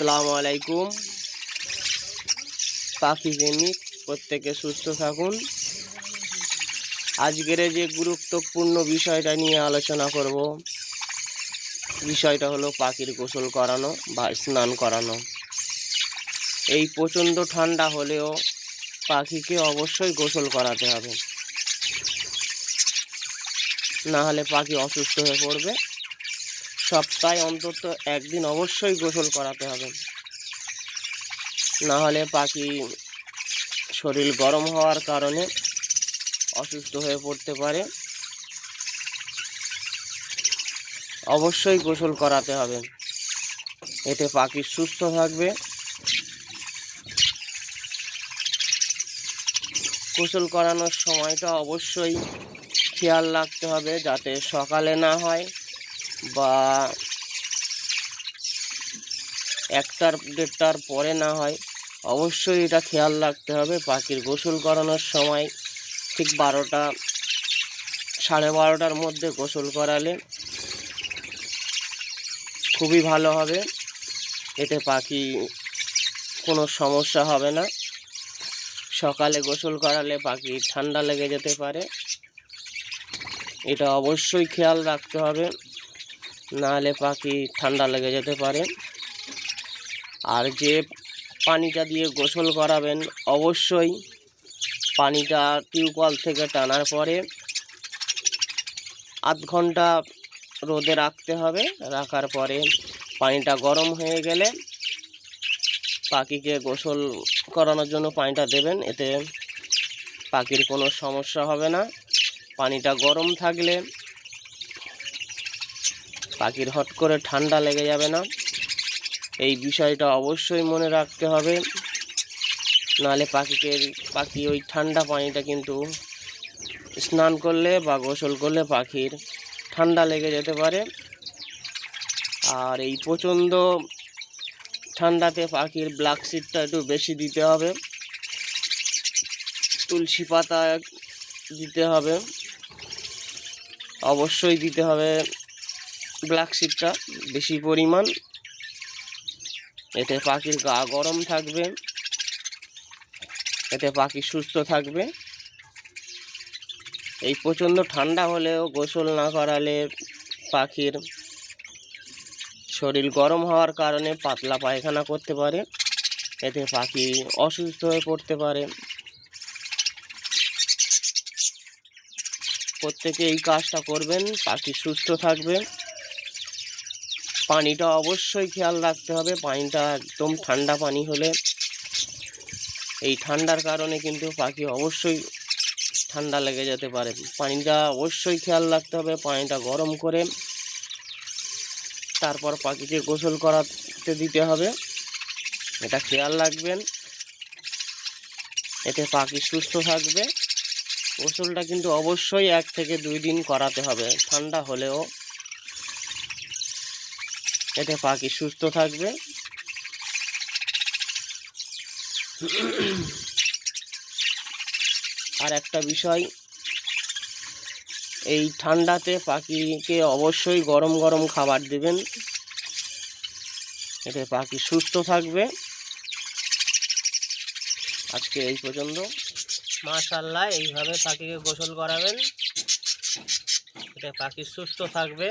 আসসালামু আলাইকুম। পাখি প্রেমিক, প্রত্যেকে সুস্থ থাকুন। আজকের যে গুরুত্বপূর্ণ বিষয়টা নিয়ে আলোচনা করব, বিষয়টা হলো পাখির গোসল করানো বা স্নান করানো। এই প্রচণ্ড ঠান্ডা হলেও পাখিকে অবশ্যই গোসল করাতে হবে। না হলে পাখি অসুস্থ হয়ে পড়বে। সপ্তাহে অন্তত একদিন অবশ্যই গোসল করাতে হবে। না হলে পাখি শরীর গরম হওয়ার কারণে অসুস্থ হয়ে পড়তে পারে। অবশ্যই গোসল করাতে হবে। এতে পাখি সুস্থ থাকবে। গোসল করানোর সময়টা অবশ্যই খেয়াল রাখতে হবে যাতে সকালে না হয়। বা একটার দেড়টার পরে না হয়, অবশ্যই এটা খেয়াল রাখতে হবে। পাখির গোসল করানোর সময় ঠিক বারোটা, সাড়ে বারোটার মধ্যে গোসল করালে খুবই ভালো হবে। এতে পাখি কোনো সমস্যা হবে না। সকালে গোসল করালে পাখি ঠান্ডা লেগে যেতে পারে। এটা অবশ্যই খেয়াল রাখতে হবে। নাহলে পাখি ঠান্ডা লেগে যেতে পারে। আর যে পানিটা দিয়ে গোসল করাবেন, অবশ্যই পানিটা টিউবওয়েল থেকে টানার পরে আধ ঘণ্টা রোদে রাখতে হবে। রাখার পরে পানিটা গরম হয়ে গেলে পাখিকে গোসল করানোর জন্য পানিটা দেবেন। এতে পাখির কোনো সমস্যা হবে না। পানিটা গরম থাকলে পাখির হট করে ঠান্ডা লেগে যাবে না। এই বিষয়টা অবশ্যই মনে রাখতে হবে। নাহলে পাখিকে পাখি ওই ঠান্ডা পানিটা কিন্তু স্নান করলে বা গোসল করলে পাখির ঠান্ডা লেগে যেতে পারে। আর এই প্রচণ্ড ঠান্ডাতে পাখির ব্ল্যাক সিডটা একটু বেশি দিতে হবে। তুলসী পাতা দিতে হবে। অবশ্যই দিতে হবে। ব্ল্যাক সিডটা বেশি পরিমাণ। এতে পাখির গা গরম থাকবে। এতে পাখি সুস্থ থাকবে। এই প্রচণ্ড ঠান্ডা হলেও গোসল না করালে পাখির শরীর গরম হওয়ার কারণে পাতলা পায়খানা করতে পারে। এতে পাখি অসুস্থ হয়ে পড়তে পারে। প্রত্যেকে এই কাজটা করবেন, পাখি সুস্থ থাকবে। পানিটা অবশ্যই খেয়াল রাখতে হবে। পানিটা একদম ঠান্ডা পানি হলে এই ঠান্ডার কারণে কিন্তু পাখি অবশ্যই ঠান্ডা লেগে যেতে পারে। পানিটা অবশ্যই খেয়াল রাখতে হবে, পানিটা গরম করে তারপর পাখিকে গোসল করাতে দিতে হবে। এটা খেয়াল রাখবেন। এতে পাখি সুস্থ থাকবে। গোসলটা কিন্তু অবশ্যই এক থেকে দুই দিন করাতে হবে। ঠান্ডা হলেও এতে পাখি সুস্থ থাকবে। আর একটা বিষয়, এই ঠান্ডাতে পাখিকে অবশ্যই গরম গরম খাবার দেবেন। এতে পাখি সুস্থ থাকবে। আজকে এই পর্যন্ত। মাশাল্লাহ এইভাবে পাখিকে গোসল করাবেন। এতে পাখি সুস্থ থাকবে।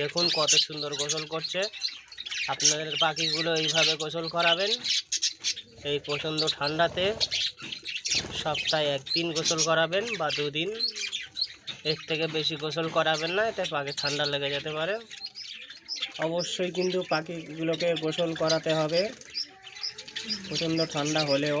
দেখুন কত সুন্দর গোসল করছে। আপনাদের পাখিগুলো এইভাবে গোসল করাবেন। এই প্রচণ্ড ঠান্ডাতে সপ্তাহে একদিন গোসল করাবেন বা দুদিন। এর থেকে বেশি গোসল করাবেন না, এতে পাখি ঠান্ডা লেগে যেতে পারে। অবশ্যই কিন্তু পাখিগুলোকে গোসল করাতে হবে। প্রচণ্ড ঠান্ডা হলেও।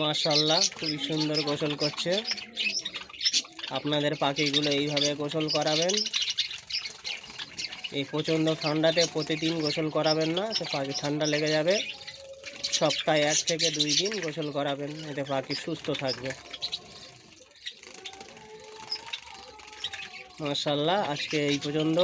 মাশাল্লাহ খুবই সুন্দর গোসল করছে। আপনাদের পাখিগুলো এইভাবে গোসল করাবেন। এই প্রচণ্ড ঠান্ডাতে প্রতিদিন গোসল করাবেন না তো পাখি ঠান্ডা লেগে যাবে। সপ্তাহে এক থেকে দুই দিন গোসল করাবেন, এতে পাখি সুস্থ থাকবে। মাশাল্লাহ আজকে এই পর্যন্ত।